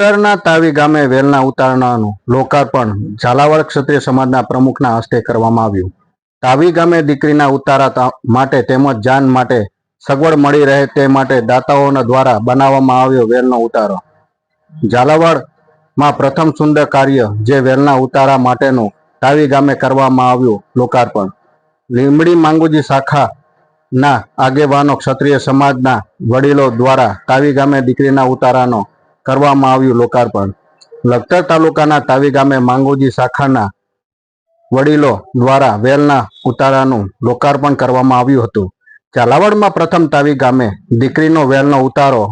લખતરના તાવી ગામે વેલના ઉતારણાનું લોકાર્પણ ઝાલાવાડ ક્ષત્રિય સમાજના પ્રમુખના હસ્તે કરવામાં આવ્યું. તાવી ગામે દીકરીના ઉતારા માટે તેમજ જાન માટે સગવડ મળી રહે તે માટે દાતાઓના દ્વારા બનાવવામાં આવ્યો વેલનો ઉતારો. ઝાલાવાડમાં પ્રથમ સુંદર કાર્ય જે વેલના ઉતારા માટેનું તાવી ગામે કરવામાં આવ્યું લોકાર્પણ. લીમડી માંગુજી શાખાના આગેવાનો ક્ષત્રિય સમાજના વડીલો દ્વારા તાવી ગામે દીકરીના ઉતારાનો કરવામાં આવ્યું લોકાર્પણ. લખતર તાલુકાના તાવી ગામે માંગોજી શાખાના વડીલો દ્વારા વેલના ઉતારાનું લોકાર્પણ કરવામાં આવ્યું હતું. ઝાલાવાડમાં પ્રથમ તાવી ગામે દીકરીનો વેલનો ઉતારો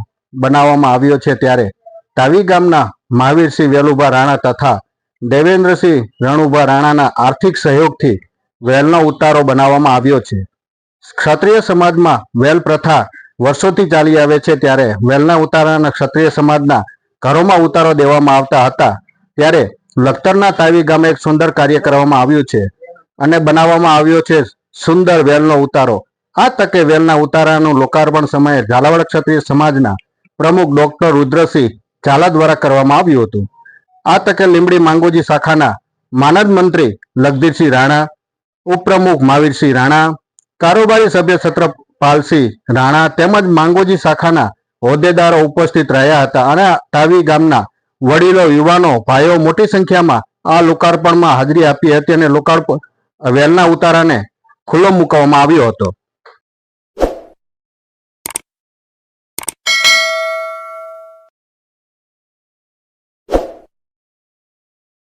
બનાવવામાં આવ્યો છે ત્યારે તાવી ગામના મહાવીરસિંહ વેલુભા રાણા તથા દેવેન્દ્રસિંહ રણુભા રાણાના આર્થિક સહયોગથી વેલનો ઉતારો બનાવવામાં આવ્યો છે. ક્ષત્રિય સમાજમાં વેલ પ્રથા વર્ષોથી ચાલી આવે છે ત્યારે વેલના ઉતારાના ક્ષત્રિય સમાજના ઘરોમાં ઉતારો દેવામાં આવતા હતા. ત્યારે લખતરના તાવી ગામે એક સુંદર કાર્ય કરવામાં આવ્યું છે અને બનાવવામાં આવ્યો છે સુંદર વેલનો ઉતારો. આ તકે વેલના ઉતારાનું લોકાર્પણ સમયે ઝાલાવાડ ક્ષત્રિય સમાજના પ્રમુખ ડોક્ટર રુદ્રસિંહ ઝાલા દ્વારા કરવામાં આવ્યું હતું. આ તકે લીંબડી માંગોજી શાખાના માનદ મંત્રી લગધીરસિંહ રાણા, ઉપપ્રમુખ મહાવીરસિંહ રાણા, કારોબારી સભ્ય છત્રપાલસિંહ રાણા તેમજ માંગોજી શાખાના હોદ્દેદારો ઉપસ્થિત રહ્યા હતા અને તાવી ગામના વડીલો, યુવાનો, ભાઈઓ મોટી સંખ્યામાં આ લોકાર્પણમાં હાજરી આપી હતી અને લોકાર્પણ વેલના ઉતારાને ખુલ્લો મૂકવામાં આવ્યો હતો.